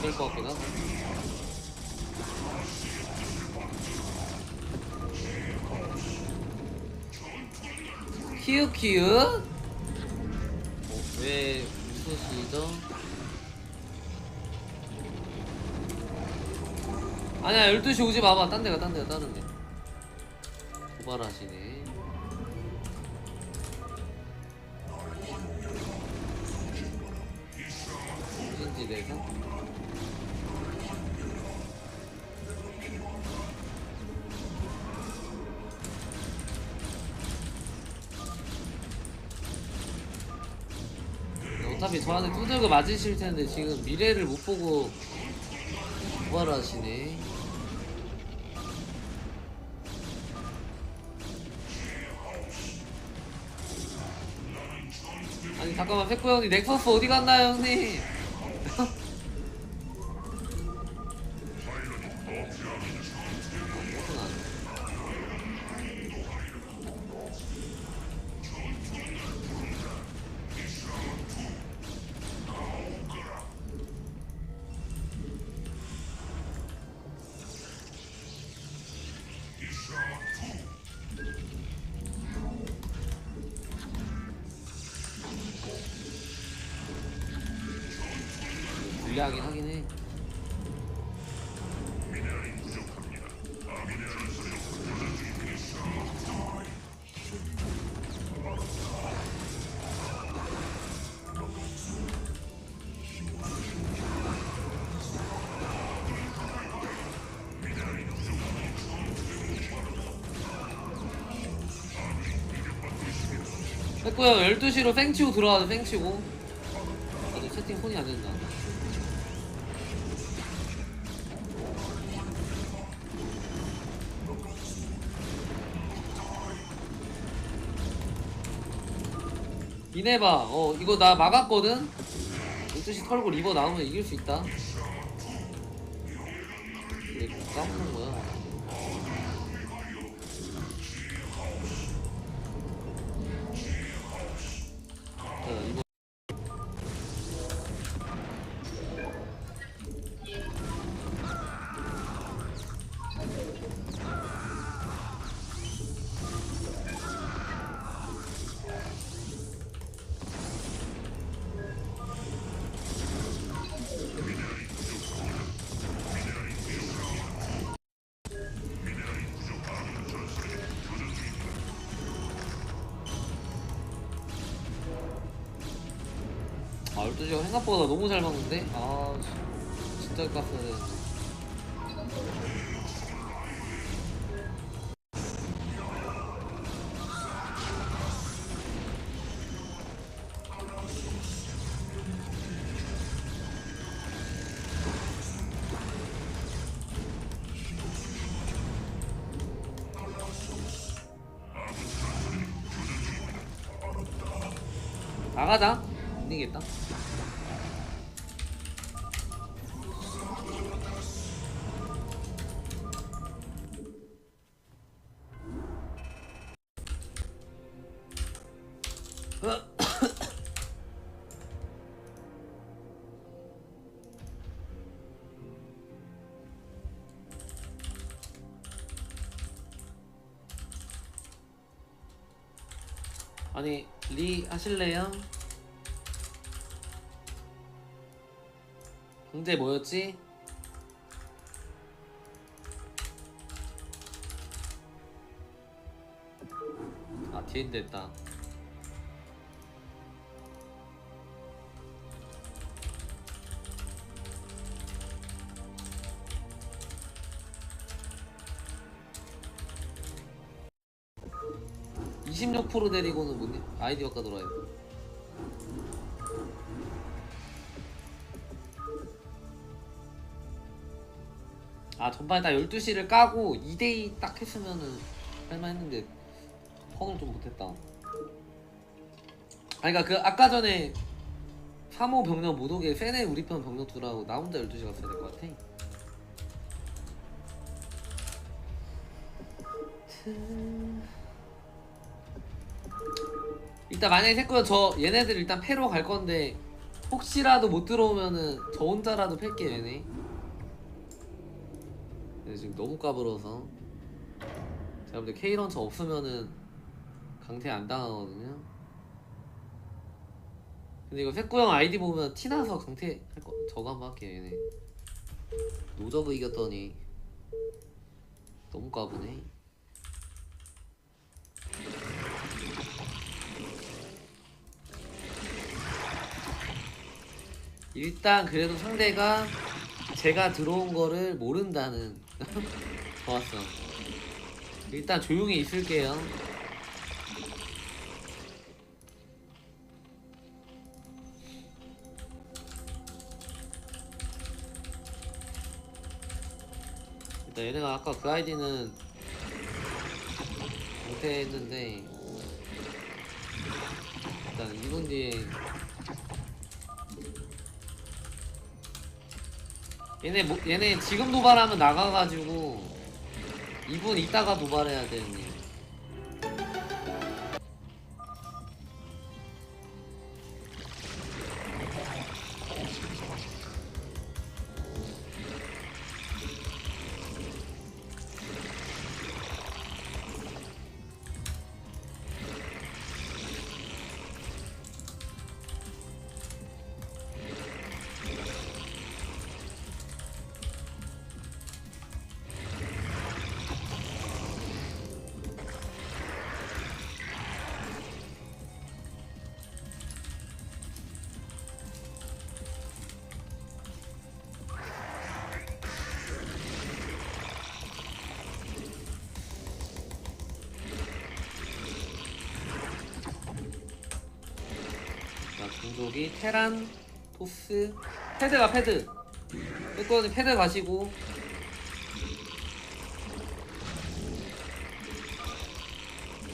못될 것 같긴 하다. 키읔 키읔? 어, 왜 웃으시죠? 아니야 12시 오지 마봐 딴 데가 딴 데가 다른 데 도발하시네 신지대에 어차피 저한테 두들겨 맞으실 텐데 지금 미래를 못 보고 도발하시네 아니 잠깐만 페코 형님 넥서스 어디 갔나요 형님 불리하긴 하긴 해. 했고요 12시로 뺑치고 들어와도 뺑치고. 아직 채팅 폰이 안 된다 이내봐 어 이거 나 막았거든. 12시 털고 리버 나오면 이길 수 있다. 왜 까먹는 거야 아 12시가 생각보다 너무 잘 막는데? 아 씨, 진짜 깠어야 되는데 나가자 아니 리 하실래요? 문제 뭐였지? 아 뒤에 됐다 (26% 데리고는 뭐니 아이디어가 들어와요. 아 전반에 딱 12시를 까고 2대2 딱 했으면은 할만했는데 펑을 좀 못했다. 아니 그니까 그 아까 전에 3호 병력 못 오게 세네 우리 편 병력 두라고 나 혼자 12시 갔어야 될 것 같아 일단 만약에 했고요 저 얘네들 일단 패로 갈 건데 혹시라도 못 들어오면은 저 혼자라도 팰게 얘네. 근데 지금 너무 까불어서. 제가 볼때 K런처 없으면은 강퇴 안 당하거든요. 근데 이거 색구형 아이디 보면 티나서 강퇴 할거 저거 한번 할게요 얘네. 노저그 이겼더니. 너무 까부네 일단 그래도 상대가 제가 들어온 거를 모른다는 좋았어. 일단 조용히 있을게요. 일단 얘네가 아까 그 아이디는 못했는데 일단 2분 뒤에 얘네 뭐, 얘네 지금 도발하면 나가가지고 2분 있다가 도발해야 되는데 자, 종족이 테란, 토스, 패드가 패드. 패드는 패드 가시고.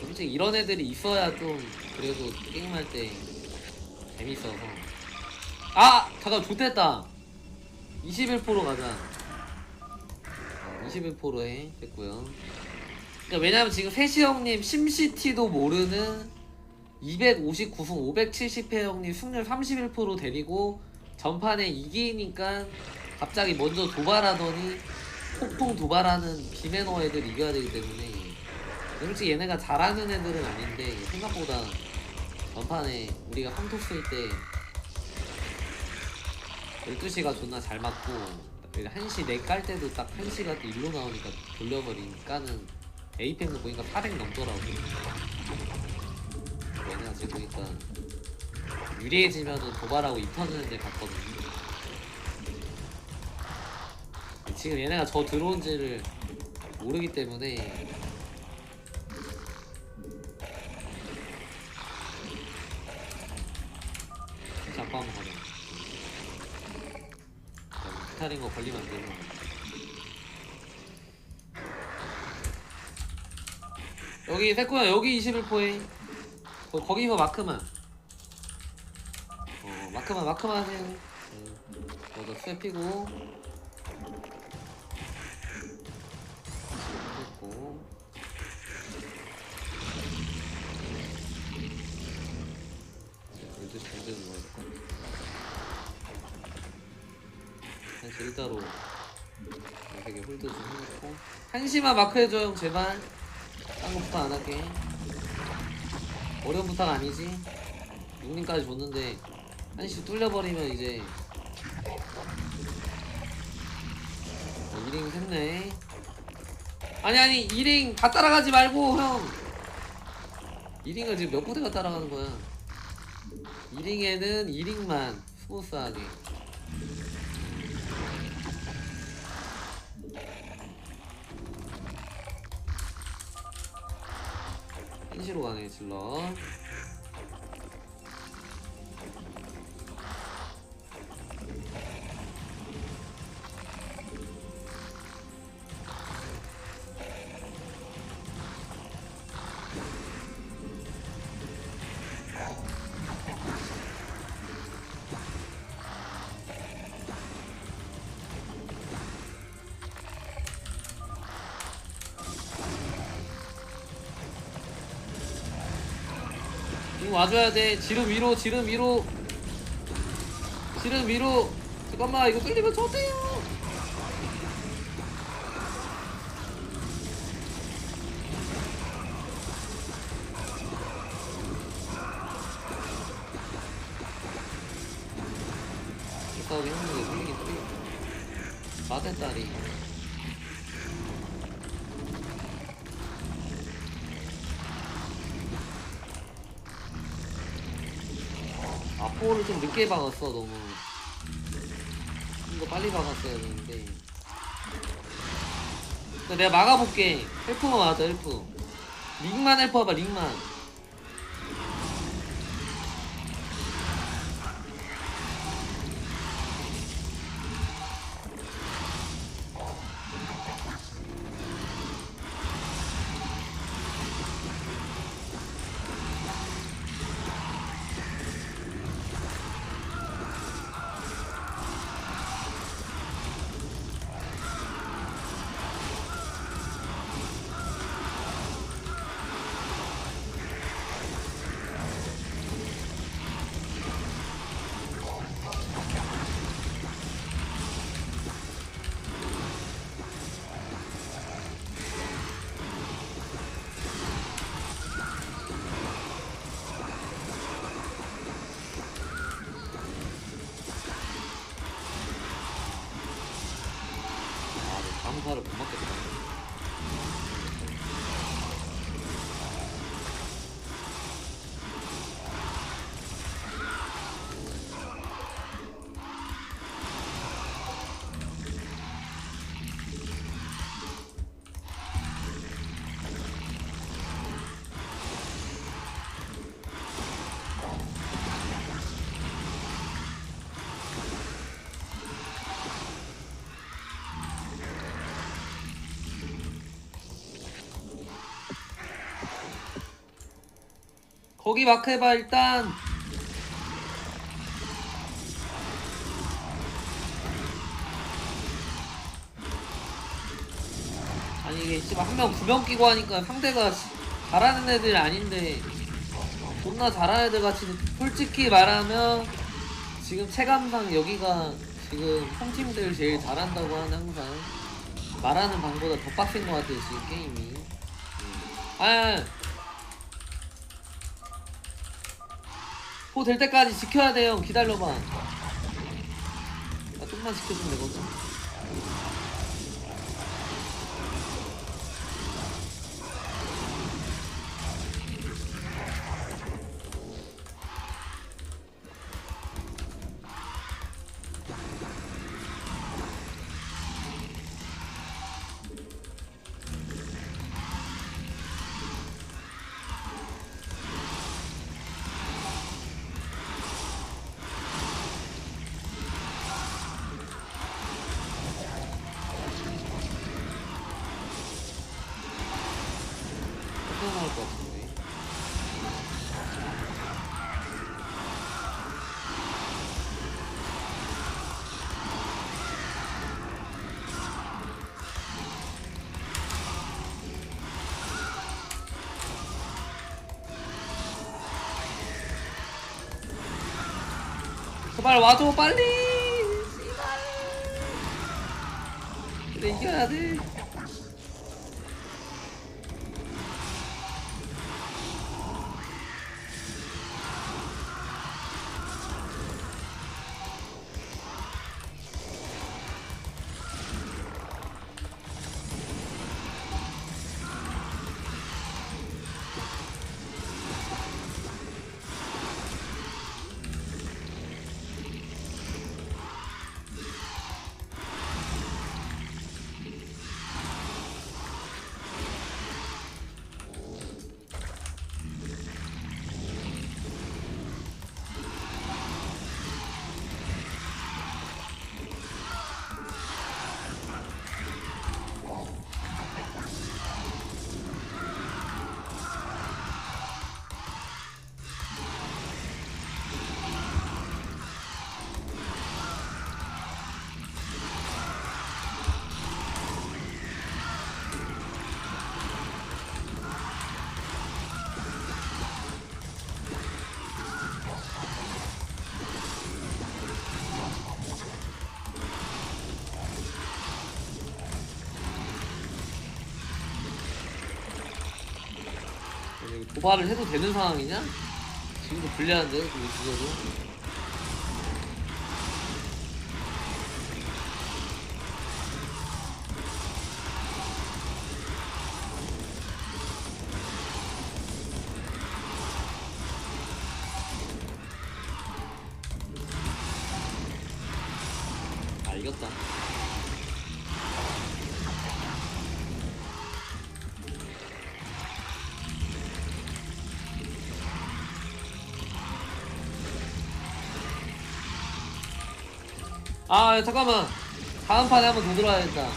솔직히 이런 애들이 있어야 좀 그래도 게임할 때 재밌어서. 아! 잠깐 좋됐다 21%로 가자. 21%로 해. 됐고요. 그러니까 왜냐면 지금 세시 형님 심시티도 모르는 259승 570패 형님 승률 31% 데리고 전판에 이기니까 갑자기 먼저 도발하더니 폭풍 도발하는 비매너 애들 이겨야 되기 때문에. 솔직히 얘네가 잘하는 애들은 아닌데 생각보다 전판에 우리가 황토 쓸때 12시가 존나 잘 맞고 1시 내 깔 때도 딱 1시가 또 일로 나오니까 돌려버리니까는 에이펙도 보니까 400 넘더라고 얘네가 지금 보니까 유리해지면은 도발하고 입혀주는 데 갔거든요. 지금 얘네가 저 들어온지를 모르기 때문에 잠깐 한번 가자. 기타린 거 걸리면 안 되는 여기 세코야 여기 21포에 거, 거기서 마크만. 어 마크만 마크만 하세요. 음, 먼저 수에 피고. 됐고 열두 시 반대 넣어야 될것 같아 한시 일자로 되게 홀드 좀 해놓고. 한시만 마크해줘 형 제발. 딴 거부터 안 할게 어려운 부탁 아니지? 6링까지 줬는데 한시 뚫려버리면 이제 어, 2링 했네. 아니 아니 2링 다 따라가지 말고 형. 2링을 지금 몇 부대가 따라가는 거야? 2링에는 2링만 스무스하게 한시로 가네 질러 와줘야 돼. 지름 위로 지름 위로. 딜은 위로. 잠깐만 이거 뚫리면 저대요 이 싸움이 형님이 뚫리긴 뚫리겠다 마대딸이 아 포를 좀 늦게 박았어 너무. 이거 빨리 박았어야 되는데. 내가 막아볼게. 헬프만 맞아 헬프. 링만 헬프 와봐 링만 거기 마크 해봐 일단. 아니 이게 씨발 한명 구명 끼고 하니까 상대가 씨- 잘하는 애들이 아닌데. 존나 잘하는 애들 같이 솔직히 말하면 지금 체감상 여기가 지금 홈팀들 제일 잘한다고 하는 항상 말하는 방보다 더 빡센 것 같아요 지금 게임이. 아 호될 때까지 지켜야 돼요. 기다려봐. 나 좀만 지켜주면 되거든. 어떻게 나올 것 같은데. 제발 와줘 빨리! 근데 이겨야 돼 도발을 해도 되는 상황이냐? 지금도 불리한데 그 주저도 아 잠깐만. 다음 판에 한번 더 들어와야겠다.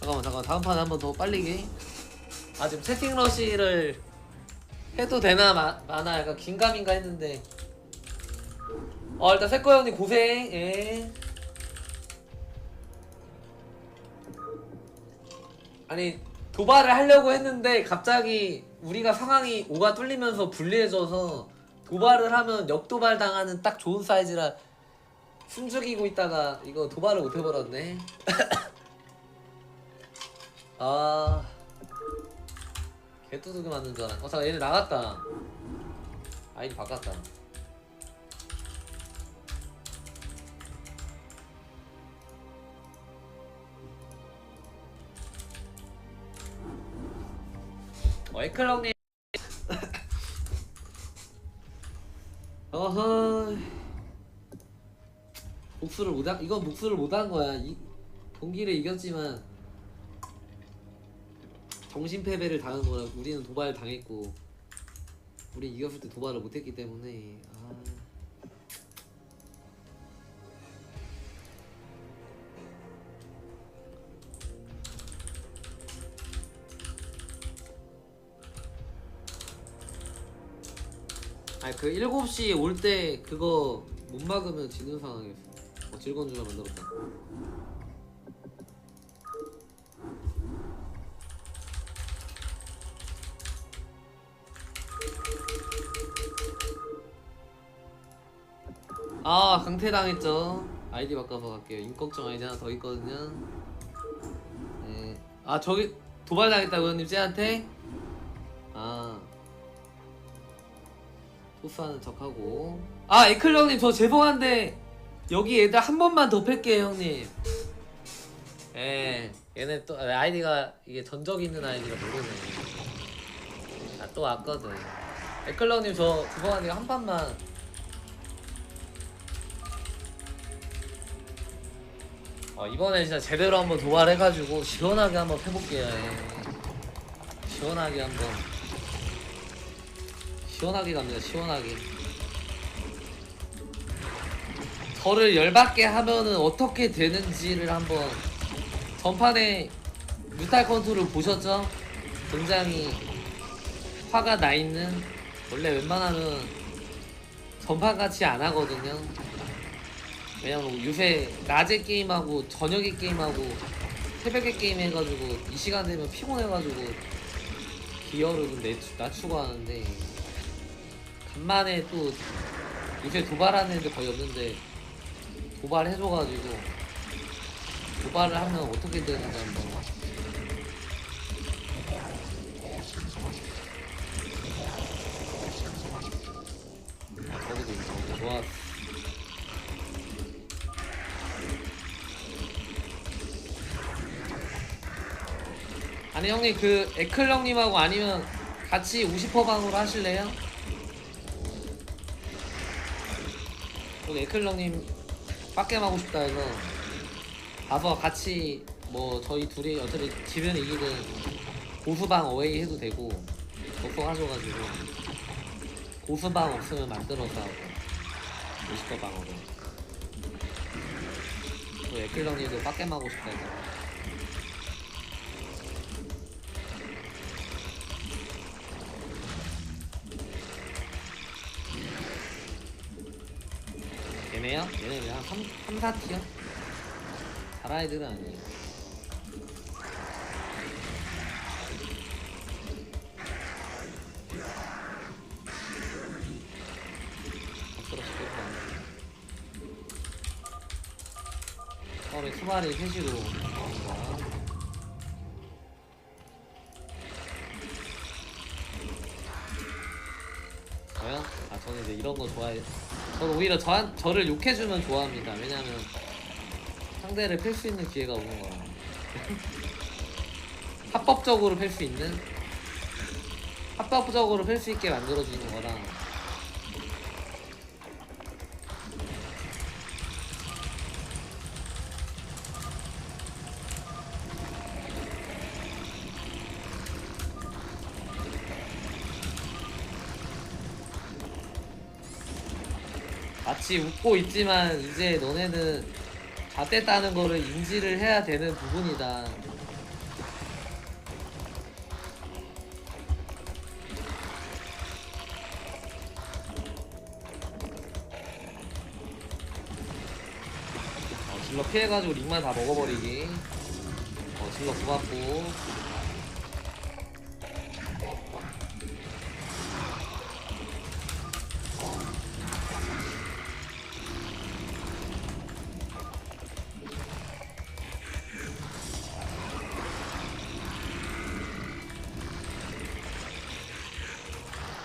잠깐만 잠깐만. 다음 판에 한번 더 빨리게. 아 지금 채팅 러시를 해도 되나 마, 마나? 약간 긴가민가 했는데. 어 일단 세코 형님 고생. 예. 아니 도발을 하려고 했는데 갑자기 우리가 상황이 오가 뚫리면서 불리해져서 도발을 하면 역도발 당하는 딱 좋은 사이즈라 숨죽이고 있다가 이거 도발을 못 해버렸네. 아. 개뚜두기 맞는 줄 알아 어 잠깐 얘네 나갔다. 아이디 바꿨다 어, 에클럭님. 어허. 복수를 못한, 이건 복수를 못한 거야. 이, 동기를 이겼지만, 정신 패배를 당한 거라. 우리는 도발을 당했고, 우리 이겼을 때 도발을 못했기 때문에, 아. 그 7시 올 때 그거 못 막으면 지는 상황이었어. 어, 즐거운 주말 만들었다. 아 강퇴 당했죠. 아이디 바꿔서 갈게요. 인걱정 아이디 하나 더 있거든요. 네. 아 저기 도발 당했다고 형님 쟤한테? 토스하는 척하고. 아 에클 형님 저 죄송한데 여기 애들 한 번만 더 팰게요 형님. 예 얘네 또 아, 아이디가 이게 전적 있는 아이디가 모르네. 아또 왔거든. 에클 형님 저 죄송한데 한 판만. 어, 이번에 진짜 제대로 한번 도발해가지고 시원하게 한번 해볼게요 예. 시원하게 한번 시원하게 갑니다 시원하게. 저를 열받게 하면은 어떻게 되는지를 한번 전판에 뮤탈 컨트롤 보셨죠? 굉장히 화가 나 있는 원래 웬만하면 전판 같이 안 하거든요. 왜냐면 요새 낮에 게임하고 저녁에 게임하고 새벽에 게임 해가지고 이 시간 되면 피곤해가지고 기어를 좀 낮추고 하는데 간만에 또 요새 도발하는 애들 거의 없는데 도발해줘가지고 도발을 하면 어떻게 되는지 한번 아 저기도 있어 좋아 아니 형님 그 에클 형님하고 아니면 같이 50% 방으로 하실래요? 오늘 에클 형님 빡겜 하고 싶다 해서 가서 같이 뭐 저희 둘이 어차피 지면 이기든 고수방 어웨이 해도 되고 걱정하셔가지고 고수방 없으면 만들어서 하고 50% 방으로. 또 에클 형님도 빡겜 하고 싶다 해서 얘네요? 얘네 그냥 3, 3, 4티어? 잘할 애들은 아니에요 처음에 투마리 거야. 저요? 아 저는 이제 이런 거 좋아해. 저는 오히려 저 저를 욕해주면 좋아합니다. 왜냐면 상대를 팰 수 있는 기회가 오는 거라. 합법적으로 팰 수 있는 합법적으로 팰 수 있게 만들어주는 마치 웃고 있지만 이제 너네는 잣됐다는 거를 인지를 해야 되는 부분이다. 어, 질러 피해가지고 링만 다 먹어버리기. 어, 질러 고맙고.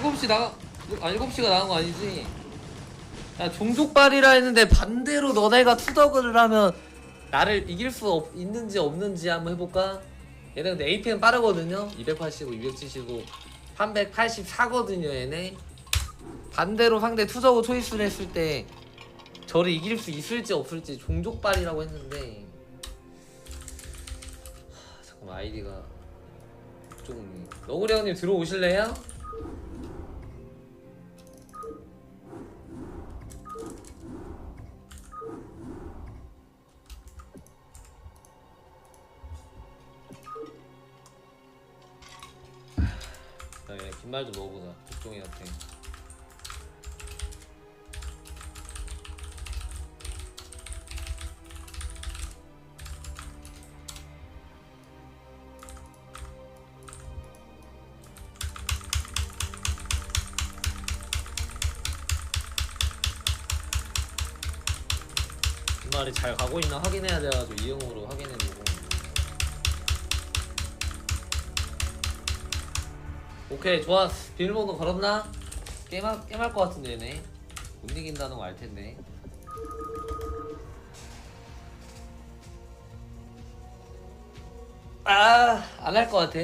7시 나가, 아, 7시가 나간 거 아니지? 야, 종족발이라 했는데 반대로 너네가 투덕을 하면 나를 이길 수 없, 있는지 없는지 한번 해볼까? 얘네 근데 AP는 빠르거든요? 280고 270고 384거든요, 얘네. 반대로 상대 투적을 초이스를 했을 때 저를 이길 수 있을지 없을지 종족발이라고 했는데 하, 잠깐만 아이디가 좀 너구리 형님 들어오실래요? 긴말도 먹어보자 독종이한테. 긴말이 잘 가고 있나 확인해야 돼가지고 이용으로 확인해보고 오케이 좋아. 비밀번호 걸었나? 게임할, 게임할 것 같은데 얘네. 못 이긴다는 거 알 텐데. 아안 할 것 같아